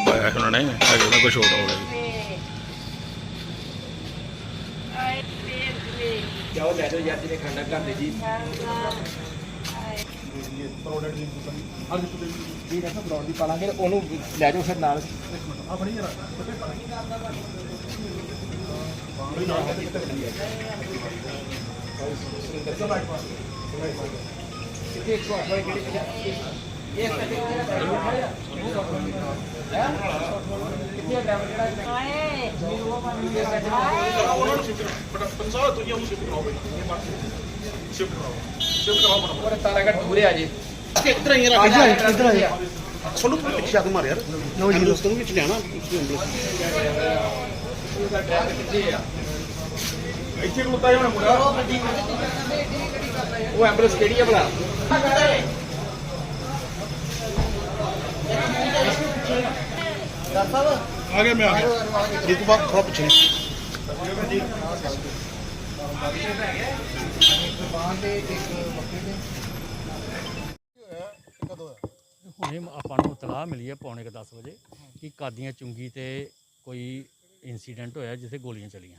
Via ਉਹਨਾਂ ਨੇ ਹੈਗੇ ਉਹਨਾਂ ਕੁਝ ਹੋਰ ਹੋ ਗਿਆ। ਜਾਓ ਲੈ ਜਾਓ ਯਾਰ ਜਿਹਨੇ ਖੰਡਾ ਘਰ ਦੇ ਜੀ। ਜੀ ਨਾ ਬਲੌਂਡ ਦੀ ਪਾਲਾਂਗੇ ਤੇ ਉਹਨੂੰ ਲੈ ਜਾਓ ਫਿਰ ਨਾਲ ਕਿੱਥੇ ਇੱਕ ਵਾਰ ਕਿਹੜੀ ਕਿਹੜੀ ਇਹ ਕਿੱਥੇ ਕਿੱਥੇ ਡਰਾਈਵਰ ਜਿਹੜਾ ਉਹ ਤਾਰਾ ਦੂਰੇ ਆ ਜੀ ਇੱਧਰ ਆਈ ਆ ਜਾ ਇੱਧਰ ਆ ਜਾ ਸਾਨੂੰ ਪਿੱਛੇ ਆ ਮਾਰ ਯਾਰ ਨੋ ਜੀ ਦੋਸਤੋ ਨੂੰ ਵਿੱਚ ਲਿਆਣਾ ਤੁਸੀਂ ਡਰਾਈਵਰ ਕਿੱਥੇ ਆ ਇੱਥੇ ਜਾਣਾ ਮੁੰਡਾ ਉਹ ਐਂਬੂਲੈਂਸ ਕਿਹੜੀ ਆ ਭਲਾ? ਆ ਗਿਆ ਮੈਂ, ਆ ਗਿਆ। ਜੀ ਤੋਂ ਥੋੜਾ ਪਿੱਛੇ। ਹੁਣੇ ਆਪਾਂ ਨੂੰ ਇਤਲਾਹ ਮਿਲੀ ਹੈ ਪੌਣੇ ਕੁ 10 ਵਜੇ ਕਿ ਕਾਦੀਆਂ ਚੁੰਗੀ ਤੇ ਕੋਈ ਇਨਸੀਡੈਂਟ ਹੋਇਆ ਜਿੱਥੇ ਗੋਲੀਆਂ ਚੱਲੀਆਂ।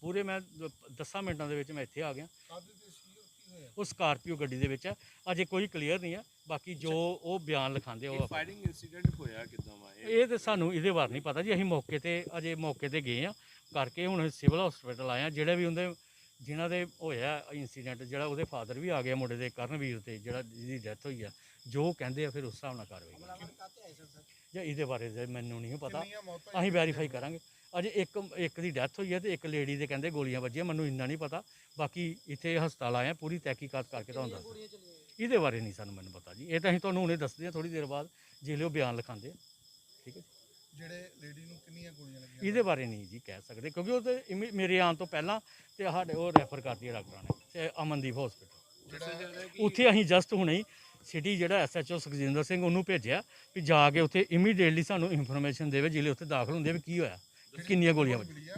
ਪੂਰੇ ਮੈਂ 10 ਮਿੰਟਾਂ ਦੇ ਵਿੱਚ ਮੈਂ ਇੱਥੇ ਆ ਗਿਆ। ਉਹ ਸਕਾਰਪੀਓ ਗੱਡੀ ਦੇ ਵਿੱਚ ਆ। ਅਜੇ ਕੋਈ ਕਲੀਅਰ ਨਹੀਂ ਆ। ਬਾਕੀ ਜੋ ਉਹ ਬਿਆਨ ਲਿਖਾਉਂਦੇ ਉਹ ਫਾਇਰਿੰਗ ਇਨਸੀਡੈਂਟ ਹੋਇਆ ਕਿਦਾਂ ਵਾ? ਇਹ ਤੇ ਸਾਨੂੰ ਇਹਦੇ ਬਾਰੇ ਨਹੀਂ ਪਤਾ ਜੀ। ਅਸੀਂ ਮੌਕੇ ਤੇ ਅਜੇ ਮੌਕੇ ਤੇ ਗਏ ਆ। ਕਰਕੇ ਹੁਣ ਸਿਵਲ ਹਸਪੀਟਲ ਆਏ ਆ। ਜਿਹੜੇ ਵੀ ਉਹਦੇ ਜਿਨ੍ਹਾਂ ਦੇ ਹੋਇਆ ਇਨਸੀਡੈਂਟ ਜਿਹੜਾ ਉਹਦੇ ਫਾਦਰ ਵੀ ਆ ਗਿਆ ਮੁੰਡੇ ਦੇ ਕਰਨਵੀਰ ਤੇ ਜਿਹੜਾ ਜਿਹਦੀ ਡੈਥ ਹੋਈ ਆ ਜੋ ਕਹਿੰਦੇ ਆ ਫਿਰ ਉਸ ਹਿਸਾਬ ਨਾਲ ਕਾਰਵਾਈ ਜਾਂ ਇਹਦੇ ਬਾਰੇ ਮੈਨੂੰ ਨਹੀਂ ਪਤਾ। ਅਸੀਂ ਵੈਰੀਫਾਈ ਕਰਾਂਗੇ। ਅਜੇ ਇੱਕ ਇੱਕ ਦੀ ਡੈਥ ਹੋਈ ਹੈ ਤੇ ਇੱਕ ਲੇਡੀ ਦੇ ਕਹਿੰਦੇ ਗੋਲੀਆਂ ਵੱਜੀਆਂ ਮੈਨੂੰ ਇੰਨਾ ਨਹੀਂ ਪਤਾ। ਬਾਕੀ ਇੱਥੇ ਹਸਪਤਾਲ ਆਏ ਆ ਪੂਰੀ ਤਹਿਕੀਕਾਤ ਕਰਕੇ ਤੁਹਾਨੂੰ ਦੱਸ ਇਹਦੇ ਬਾਰੇ ਨਹੀਂ ਸਾਨੂੰ ਮੈਨੂੰ ਪਤਾ ਜੀ। ਇਹ ਤਾਂ ਅਸੀਂ ਤੁਹਾਨੂੰ ਹੁਣੇ ਦੱਸਦੇ ਹਾਂ ਥੋੜੀ ਦੇਰ ਬਾਅਦ ਜਿਹੜੇ ਉਹ ਬਿਆਨ ਲਿਖਾਉਂਦੇ ਠੀਕ ਹੈ ਜੀ। ਜਿਹੜੇ ਲੇਡੀ ਨੂੰ ਕਿੰਨੀਆਂ ਗੋਲੀਆਂ ਲੱਗੀਆਂ? ਇਹਦੇ ਬਾਰੇ ਨਹੀਂ ਜੀ ਕਹਿ ਸਕਦੇ ਕਿਉਂਕਿ ਉਹ ਤੇ ਇਮੀ- ਮੇਰੇ ਆਉਣ ਤੋਂ ਪਹਿਲਾਂ ਤੇ ਸਾਡੇ ਉਹ ਰੈਫਰ ਕਰਤੀ ਹੈ ਡਾਕਟਰਾਂ ਨੇ ਤੇ ਅਮਨਦੀਪ ਹਸਪੀਟਲ ਉੱਥੇ ਅਸੀਂ ਜਸਟ ਹੁਣੇ ਹੀ ਸਿਟੀ ਜਿਹੜਾ ਐਸਐਚਓ ਸੁਖਜਿੰਦਰ ਸਿੰਘ ਉਹਨੂੰ ਭੇਜਿਆ ਵੀ ਜਾ ਕੇ ਉੱਥੇ ਇਮੀਡੀਏਟਲੀ ਸਾਨੂੰ ਇਨਫੋਰਮੇਸ਼ਨ ਦੇਵੇ ਜਿਹੜੇ ਉੱਥੇ ਦਾਖਲ ਹੁੰਦੇ ਆ ਵੀ ਕੀ ਹੋਇਆ। ਕਿੰਨੀਆਂ ਗੋਲੀਆਂ ਵੱਜੀਆਂ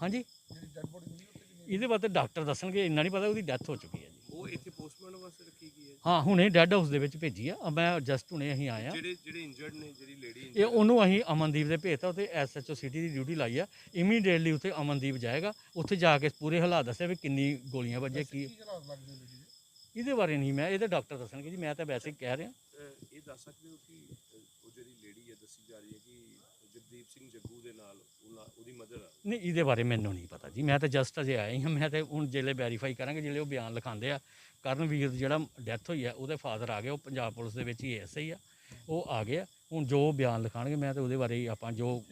ਹਾਂਜੀ। ਜਿਹੜੀ ਡੈਡ ਬੋਡੀ ਮਿਲੀ ਉੱਤੇ ਕਿੰਨੀਆਂ ਇਹਦੇ ਬਾਰੇ ਡਾਕਟਰ ਦੱਸਣਗੇ ਇੰਨਾ ਨਹੀਂ ਪਤਾ ਉਹਦੀ ਡੈਥ ਹੋ ਚੁੱਕੀ ਹੈ ਜੀ। ਉਹ ਇੱਥੇ ਪੋਸਟਮਾਰਟਮ ਵਾਸਤੇ ਰੱਖੀ ਗਈ ਹੈ। ਹਾਂ ਹੁਣੇ ਡੈੱਡ ਹਾਊਸ ਦੇ ਵਿੱਚ ਭੇਜੀ ਆ। ਮੈਂ ਜਸਟ ਹੁਣੇ ਅਸੀਂ ਆਏ ਆ ਜਿਹੜੇ ਜਿਹੜੇ ਇੰਜਰਡ ਨੇ ਜਿਹੜੀ ਲੇਡੀ ਇਹ ਉਹਨੂੰ ਅਸੀਂ ਅਮਨਦੀਪ ਦੇ ਭੇਜਤਾ ਉੱਥੇ ਐਸਐਚਓ ਸਿਟੀ ਦੀ ਡਿਊਟੀ ਲਾਈ ਆ। ਇਮੀਡੀਏਟਲੀ ਉੱਥੇ ਅਮਨਦੀਪ ਜਾਏਗਾ। ਉੱਥੇ ਜਾ ਕੇ ਪੂਰੇ ਹਾਲਾਤ ਦੱਸਿਆ ਵੀ ਕਿੰਨੀ ਗੋਲੀਆਂ ਵੱਜੀਆਂ ਕੀ ਇਹਦੇ ਬਾਰੇ ਨਹੀਂ ਮੈਂ ਇਹਦੇ ਡਾਕਟਰ ਦੱਸਣਗੇ ਜੀ ਮੈਂ ਤਾਂ ਵੈਸੇ ਹੀ ਕਹਿ ਰਿਹਾ। ਇਹ ਦੱਸ ਸਕਦੇ ਹੋ ਕਿ ਉਹ ਜਿਹੜੀ ਲੇਡੀ ਹੈ, ਦੱਸੀ ਜਾ ਰਹੀ ਹੈ ਕਿ ਜਗਦੀਪ ਸਿੰਘ ਜੱਗੂ ਦੇ ਨਾਲ ਉਹਦੀ ਮਦਰ ਆ? ਨਹੀਂ, ਇਹਦੇ ਬਾਰੇ ਮੈਨੂੰ ਨਹੀਂ ਪਤਾ ਜੀ। ਮੈਂ ਤਾਂ ਜਸਟ ਅਜੇ ਆਇਆ ਹੀ ਹਾਂ। ਮੈਂ ਤਾਂ ਹੁਣ ਜਿਹੜੇ ਵੈਰੀਫਾਈ ਕਰਾਂਗੇ ਜਿਹੜੇ ਉਹ ਬਿਆਨ ਲਿਖਾਉਂਦੇ ਆ। ਕਰਨਵੀਰ ਜਿਹੜਾ ਡੈਥ ਹੋਈ ਆ, ਉਹਦੇ ਫਾਦਰ ਆ ਗਏ। ਉਹ ਪੰਜਾਬ ਪੁਲਿਸ ਦੇ ਵਿੱਚ ਹੀ ਐਸਆਈ ਆ। ਉਹ ਆ ਗਏ ਆ। ਹੁਣ ਜੋ ਬਿਆਨ ਲਿਖਾਣਗੇ ਮੈਂ ਤਾਂ ਉਹਦੇ ਬਾਰੇ ਆਪਾਂ ਜੋ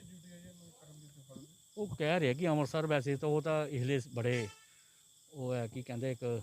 ਉਹ ਕਹਿ ਰਿਹਾ ਕਿ ਅੰਮ੍ਰਿਤਸਰ ਵੈਸੇ ਤਾਂ ਉਹ ਤਾਂ ਇਸਲੇ ਬੜੇ, ਉਹ ਹੈ, ਕੀ ਕਹਿੰਦੇ, ਇੱਕ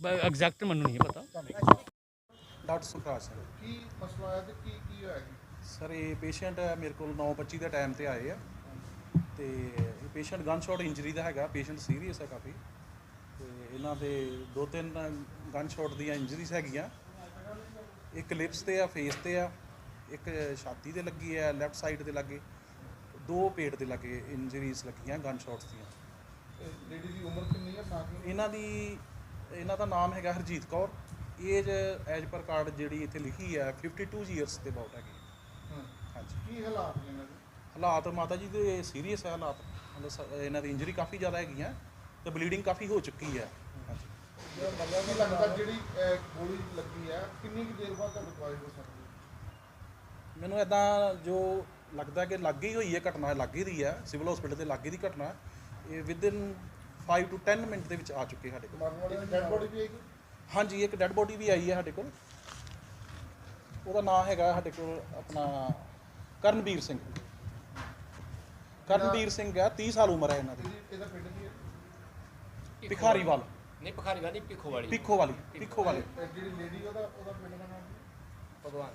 ਐਗਜ਼ੈਕਟ ਮੈਨੂੰ ਨਹੀਂ ਪਤਾ। ਡਾਕਟਰ ਸੁਖਰਾਜ ਸਿੰਘ ਕੀ ਮਸਲਾ ਆਇਆ ਤੇ ਕੀ ਕੀ ਹੋਇਆ ਜੀ? ਸਰ ਇਹ ਪੇਸ਼ੈਂਟ ਮੇਰੇ ਕੋਲ 9:25 ਦੇ ਟਾਈਮ ਤੇ ਆਏ ਆ। ਤੇ ਇਹ ਪੇਸ਼ੈਂਟ ਗਨ ਸ਼ਾਟ ਇੰਜਰੀ ਦਾ ਹੈਗਾ ਪੇਸ਼ੈਂਟ ਸੀਰੀਅਸ ਹੈ ਕਾਫੀ। ਤੇ ਇਹਨਾਂ ਦੇ ਦੋ ਤਿੰਨ ਗਨ ਸ਼ਾਟ ਦੀਆਂ ਇੰਜਰੀਜ਼ ਹੈਗੀਆਂ। ਇੱਕ ਲਿਪਸ ਤੇ ਆ ਫੇਸ ਤੇ ਆ ਇੱਕ ਛਾਤੀ ਤੇ ਲੱਗੀ ਹੈ ਲੈਫਟ ਸਾਈਡ ਤੇ ਲੱਗੇ। ਦੋ ਪੇਟ ਦੇ ਲੱਗੇ ਇੰਜਰੀਜ਼ ਲੱਗੀਆਂ ਗਨ ਸ਼ਾਟਸ ਦੀਆਂ। ਲੇਡੀ ਦੀ ਉਮਰ ਕਿੰਨੀ ਹੈ ਸਾਥ ਇਹਨਾਂ ਦੀ ਇਹਨਾਂ ਦਾ ਨਾਮ ਹੈਗਾ Harjeet Kaur. Age as per card ਜਿਹੜੀ ਇੱਥੇ ਲਿਖੀ ਹੈ 52 ਇਅਰਸ ਦੇ ਅਬਾਊਟ ਹੈਗੀ। ਹਾਂ। ਹਾਂਜੀ। ਕੀ ਹਾਲਾਤ ਨੇ ਇਹਨਾਂ ਦੇ? ਹਾਲਾਤ ਮਾਤਾ ਜੀ ਦੇ ਸੀਰੀਅਸ ਹੈ ਹਾਲਾਤ। ਮਤਲਬ ਸ- ਇਹਨਾਂ ਦੀ ਇੰਜਰੀ ਕਾਫੀ ਜ਼ਿਆਦਾ ਹੈਗੀਆਂ ਤੇ ਬਲੀਡਿੰਗ ਕਾਫੀ ਹੋ ਚੁੱਕੀ ਹੈ ਹਾਂਜੀ। ਕੀ ਲੱਗਦਾ ਜਿਹੜੀ ਅਹ, ਗੋਲੀ ਲੱਗੀ ਹੈ ਕਿੰਨੀ ਕੁ ਦੇਰ ਬਾਅਦ ਤੁਹਾਡੇ ਦਵਾਈ ਹੋ ਸਕਦੀ ਹੈ? ਮੈਨੂੰ ਇਦਾਂ ਜੋ ਲੱਗਦਾ ਕਿ ਲੱਗੇ ਹੀ ਹੋਈ ਹੈ ਘਟਨਾ ਲੱਗੇ ਦੀ ਹੈ ਸਿਵਲ ਹਸਪੀਟਲ ਦੇ ਲੱਗੇ ਦੀ ਘਟਨਾ। ਇਹ ਵਿਦਿਨ 5 ਟੂ 10 ਮਿੰਟ ਦੇ ਵਿੱਚ ਆ ਚੁੱਕੇ ਸਾਡੇ ਕੋਲ। ਡੈਡ ਬੋਡੀ ਵੀ ਆਏਗੀ ਹਾਂਜੀ ਇੱਕ ਡੈੱਡ ਬੋਡੀ ਵੀ ਆਈ ਹੈ ਸਾਡੇ ਕੋਲ। ਉਹਦਾ ਨਾਮ ਹੈਗਾ ਸਾਡੇ ਕੋਲ ਆਪਣਾ ਕਰਨਵੀਰ ਸਿੰਘ। ਕਰਨਵੀਰ ਸਿੰਘ ਹੈ 30 ਸਾਲ ਉਮਰ ਹੈ ਇਹਨਾਂ ਦੀ। ਇਹਦਾ ਪਿੰਡ ਕੀ ਹੈ? ਭਿਖਾਰੀਵਾਲ। ਨਹੀਂ ਪਖਾਰੀ ਵਾਲੀ। ਪਿੱਖੋ ਵਾਲੀ ਪਿੱਖੋ ਵਾਲੀ। ਪਿੱਖੋ ਵਾਲੇ ਜਿਹੜੀ ਲੇਡੀ ਉਹਦਾ ਉਹਦਾ ਪਿੰਡ ਦਾ ਨਾਮ ਕੀ? ਭਗਵਾਨ।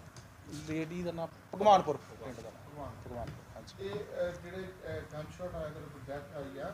ਲੇਡੀ ਦਾ ਨਾਮ ਭਗਵਾਨਪੁਰ ਪਿੰਡ ਦਾ ਨਾਮ। ਭਗਵਾਨਪੁਰ ਹਾਂਜੀ। ਇਹ ਜਿਹੜੇ ਗਨ ਸ਼ਾਟ ਆਇਆ ਤੇ ਡੈਥ ਆਈ ਆ।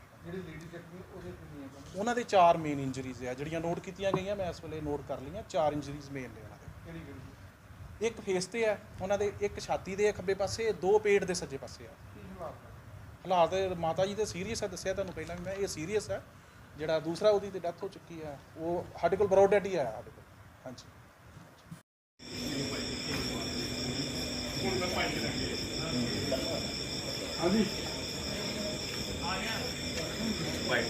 ਜਿਹੜੀ ਲੇਡੀ ਜ਼ਖਮੀ ਉਹਦੇ ਕਿੰਨੀਆਂ gun? ਉਹਨਾਂ ਦੇ ਚਾਰ ਮੇਨ ਇੰਜਰੀਜ਼ ਆ ਜਿਹੜੀਆਂ ਨੋਟ ਕੀਤੀਆਂ ਗਈਆਂ ਮੈਂ ਇਸ ਵੇਲੇ ਨੋਟ ਕਰ ਲਈਆਂ ਚਾਰ ਇੰਜਰੀਜ਼ ਮੇਨ ਨੇ ਉਹਨਾਂ ਦੇ। ਕਿਹੜੀ ਕਿਹੜੀ? ਇੱਕ ਫੇਸ ਤੇ ਆ ਉਹਨਾਂ ਦੇ ਇੱਕ ਛਾਤੀ ਦੇ ਖੱਬੇ ਪਾਸੇ ਦੋ ਪੇਟ ਦੇ ਸੱਜੇ ਪਾਸੇ ਆ। ਕੀ ਹਾਲਾਤ ਹੈ? ਹਾਲਾਤ ਮਾਤਾ ਜੀ ਦੇ ਸੀਰੀਅਸ ਆ ਦੱਸਿਆ ਤੁਹਾਨੂੰ ਪਹਿਲਾਂ ਵੀ ਮੈਂ ਇਹ ਸੀਰੀਅਸ ਆ। ਜਿਹੜਾ ਦੂਸਰਾ ਉਹਦੀ ਤੇ ਡੈਥ ਹੋ ਚੁੱਕੀ ਆ ਉਹ ਸਾਡੇ ਕੋਲ ਬਰੋਡ ਡੈਡ ਹੀ ਆ ਸਾਡੇ ਕੋਲ। ਹਾਂਜੀ। ਹਾਂਜੀ। like